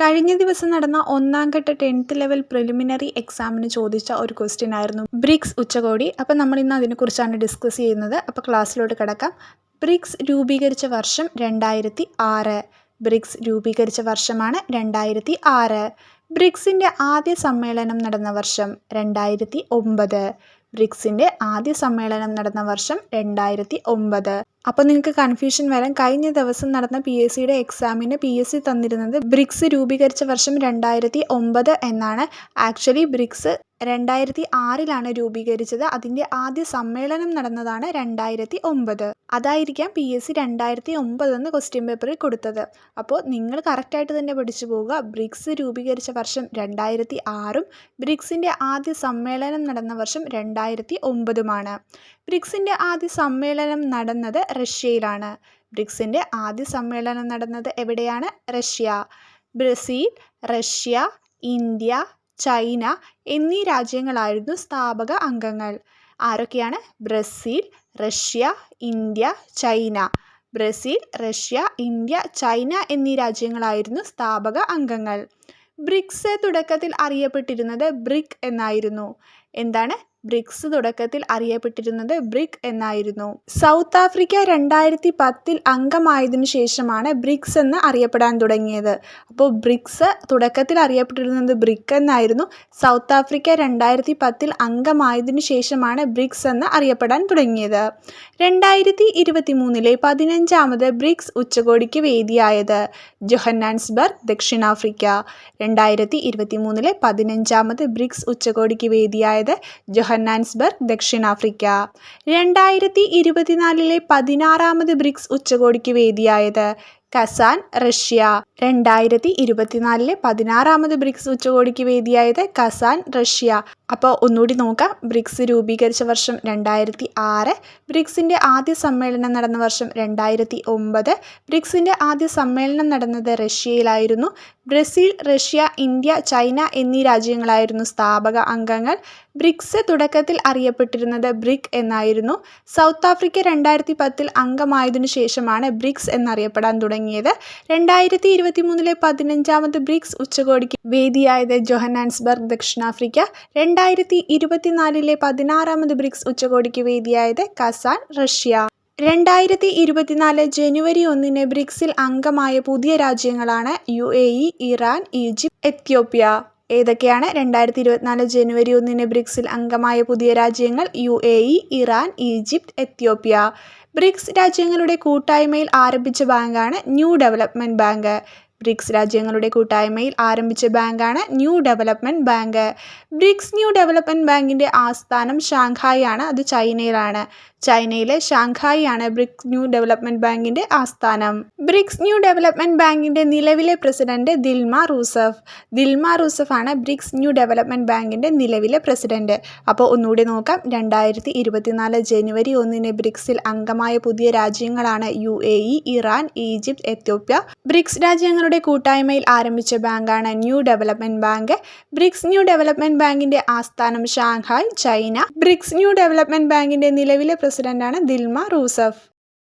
കഴിഞ്ഞ ദിവസം നടന്ന ഒന്നാം ഘട്ട ടെൻത്ത് ലെവൽ പ്രിലിമിനറി എക്സാമിന് ചോദിച്ച ഒരു ക്വസ്റ്റ്യൻ ആയിരുന്നു. ബ്രിക്സ് ഉച്ചകോടി. അപ്പോൾ നമ്മൾ ഇന്ന് അതിനെക്കുറിച്ചാണ് ഡിസ്കസ് ചെയ്യുന്നത്. അപ്പോൾ ക്ലാസ്സിലോട്ട് കിടക്കാം. ബ്രിക്സ് രൂപീകരിച്ച വർഷം രണ്ടായിരത്തി ആറ് ബ്രിക്സ് രൂപീകരിച്ച വർഷമാണ് രണ്ടായിരത്തി ആറ് ബ്രിക്സിന്റെ ആദ്യ സമ്മേളനം നടന്ന വർഷം രണ്ടായിരത്തി ഒമ്പത് ബ്രിക്സിന്റെ ആദ്യ സമ്മേളനം നടന്ന വർഷം രണ്ടായിരത്തി ഒമ്പത് അപ്പോൾ നിങ്ങൾക്ക് കൺഫ്യൂഷൻ വരാൻ കഴിഞ്ഞ ദിവസം നടന്ന പി എസ് സിയുടെ എക്സാമിന് പി എസ് സി തന്നിരുന്നത് ബ്രിക്സ് രൂപീകരിച്ച വർഷം രണ്ടായിരത്തി ഒമ്പത് എന്നാണ്. ആക്ച്വലി ബ്രിക്സ് രണ്ടായിരത്തി ആറിലാണ് രൂപീകരിച്ചത്. അതിന്റെ ആദ്യ സമ്മേളനം നടന്നതാണ് രണ്ടായിരത്തി ഒമ്പത് അതായിരിക്കാം പി എസ് സി രണ്ടായിരത്തി ഒമ്പത് എന്ന് ക്വസ്റ്റ്യൻ പേപ്പറിൽ കൊടുത്തത്. അപ്പോൾ നിങ്ങൾ കറക്റ്റായിട്ട് തന്നെ പഠിച്ചു പോവുക. ബ്രിക്സ് രൂപീകരിച്ച വർഷം രണ്ടായിരത്തി ആറും ബ്രിക്സിന്റെ ആദ്യ സമ്മേളനം നടന്ന വർഷം രണ്ടായിരത്തി ഒമ്പതുമാണ് ബ്രിക്സിന്റെ ആദ്യ സമ്മേളനം നടന്നത് റഷ്യയിലാണ്. ബ്രിക്സിന്റെ ആദ്യ സമ്മേളനം നടന്നത് എവിടെയാണ്? Russia. Brazil Russia India China എന്നീ രാജ്യങ്ങളായിരുന്നു സ്ഥാപക അംഗങ്ങൾ. ആരൊക്കെയാണ്? Brazil Russia India China. Brazil Russia India China എന്നീ രാജ്യങ്ങളായിരുന്നു സ്ഥാപക അംഗങ്ങൾ. ബ്രിക്സ് തുടക്കത്തിൽ അറിയപ്പെട്ടിരുന്നത് ബ്രിക് എന്നായിരുന്നു. എന്താണ്? ബ്രിക്സ് തുടക്കത്തിൽ അറിയപ്പെട്ടിരുന്നത് ബ്രിക് എന്നായിരുന്നു. സൗത്ത് ആഫ്രിക്ക രണ്ടായിരത്തി പത്തിൽ അംഗമായതിനു ശേഷമാണ് ബ്രിക്സ് എന്ന് അറിയപ്പെടാൻ തുടങ്ങിയത്. അപ്പോൾ ബ്രിക്സ് തുടക്കത്തിൽ അറിയപ്പെട്ടിരുന്നത് ബ്രിക് എന്നായിരുന്നു. സൗത്ത് ആഫ്രിക്ക രണ്ടായിരത്തി പത്തിൽ അംഗമായതിനു ശേഷമാണ് ബ്രിക്സ് എന്ന് അറിയപ്പെടാൻ തുടങ്ങിയത്. രണ്ടായിരത്തി ഇരുപത്തി മൂന്നിലെ പതിനഞ്ചാമത് ബ്രിക്സ് ഉച്ചകോടിക്ക് വേദിയായത് ജൊഹന്നാൻസ്ബർഗ് ദക്ഷിണാഫ്രിക്ക. രണ്ടായിരത്തി ഇരുപത്തി മൂന്നിലെ പതിനഞ്ചാമത് ബ്രിക്സ് ഉച്ചകോടിക്ക് വേദിയായത് ജൊഹന്നാൻസ്ബർഗ് ദക്ഷിണാഫ്രിക്ക. രണ്ടായിരത്തി ഇരുപത്തിനാലിലെ പതിനാറാമത് ബ്രിക്സ് ഉച്ചകോടിക്ക് വേദിയായത്. Kazan Russia. രണ്ടായിരത്തി ഇരുപത്തിനാലിലെ പതിനാറാമത് ബ്രിക്സ് ഉച്ചകോടിക്ക് വേദിയായത് കസാൻ റഷ്യ. അപ്പോൾ ഒന്നുകൂടി നോക്കാം. ബ്രിക്സ് രൂപീകരിച്ച വർഷം രണ്ടായിരത്തി ആറ് ബ്രിക്സിന്റെ ആദ്യ സമ്മേളനം നടന്ന വർഷം രണ്ടായിരത്തി ഒമ്പത് ബ്രിക്സിന്റെ ആദ്യ സമ്മേളനം നടന്നത് റഷ്യയിലായിരുന്നു. ബ്രസീൽ റഷ്യ ഇന്ത്യ ചൈന എന്നീ രാജ്യങ്ങളായിരുന്നു സ്ഥാപക അംഗങ്ങൾ. ബ്രിക്സ് തുടക്കത്തിൽ അറിയപ്പെട്ടിരുന്നത് ബ്രിക് എന്നായിരുന്നു. സൗത്ത് ആഫ്രിക്ക രണ്ടായിരത്തി പത്തിൽ അംഗമായതിനു ശേഷമാണ് ബ്രിക്സ് എന്നറിയപ്പെടാൻ തുടങ്ങിയത്. രണ്ടായിരത്തി ഇരുപത്തി മൂന്നിലെ പതിനഞ്ചാമത് ബ്രിക്സ് ഉച്ചകോടിക്ക് വേദിയായത് ജൊഹനാൻസ്ബർഗ് ദക്ഷിണാഫ്രിക്ക. രണ്ടായിരത്തി ഇരുപത്തിനാലിലെ പതിനാറാമത് ബ്രിക്സ് ഉച്ചകോടിക്ക് വേദിയായത് കസാൻ റഷ്യ. രണ്ടായിരത്തി ഇരുപത്തിനാല് ജനുവരി ഒന്നിന് ബ്രിക്സിൽ അംഗമായ പുതിയ രാജ്യങ്ങളാണ് യു ഇറാൻ ഈജിപ്ത് എത്യോപ്യ. ഏതൊക്കെയാണ്? രണ്ടായിരത്തി ഇരുപത്തിനാല് ജനുവരി ഒന്നിന് ബ്രിക്സിൽ അംഗമായ പുതിയ രാജ്യങ്ങൾ U A E Iran Egypt Ethiopia. BRICS രാജ്യങ്ങളുടെ കൂട്ടായ്മയിൽ ആരംഭിച്ച ബാങ്കാണ് ന്യൂ ഡെവലപ്മെന്റ് ബാങ്ക്. ബ്രിക്സ് രാജ്യങ്ങളുടെ കൂട്ടായ്മയിൽ ആരംഭിച്ച ബാങ്കാണ് New Development Bank. BRICS New Development ബാങ്കിന്റെ ആസ്ഥാനം ഷാങ്ഹായ് ആണ് അത് ചൈനയിലാണ്. ചൈനയിലെ ഷാങ്ഹായ് ആണ് ബ്രിക്സ് ന്യൂ ഡെവലപ്മെന്റ് ബാങ്കിന്റെ ആസ്ഥാനം. ബ്രിക്സ് ന്യൂ ഡെവലപ്മെന്റ് ബാങ്കിന്റെ നിലവിലെ president Dilma Rousseff. Dilma Rousseff ആണ് ബ്രിക്സ് ന്യൂ ഡെവലപ്മെന്റ് ബാങ്കിന്റെ നിലവിലെ പ്രസിഡന്റ്. അപ്പോൾ ഒന്നുകൂടി നോക്കാം. രണ്ടായിരത്തി ഇരുപത്തിനാല് ജനുവരി ഒന്നിന് ബ്രിക്സിൽ അംഗമായ പുതിയ രാജ്യങ്ങളാണ് U A Iran Egypt Ethiopia. BRICS രാജ്യങ്ങളുടെ കൂട്ടായ്മയിൽ ആരംഭിച്ച ബാങ്കാണ് New Development Bank. BRICS New Development ബാങ്കിന്റെ ആസ്ഥാനം Shanghai China. BRICS New Development ബാങ്കിന്റെ നിലവിലെ പ്രസിഡന്റാണ് ദിൽമ റൂസഫ്.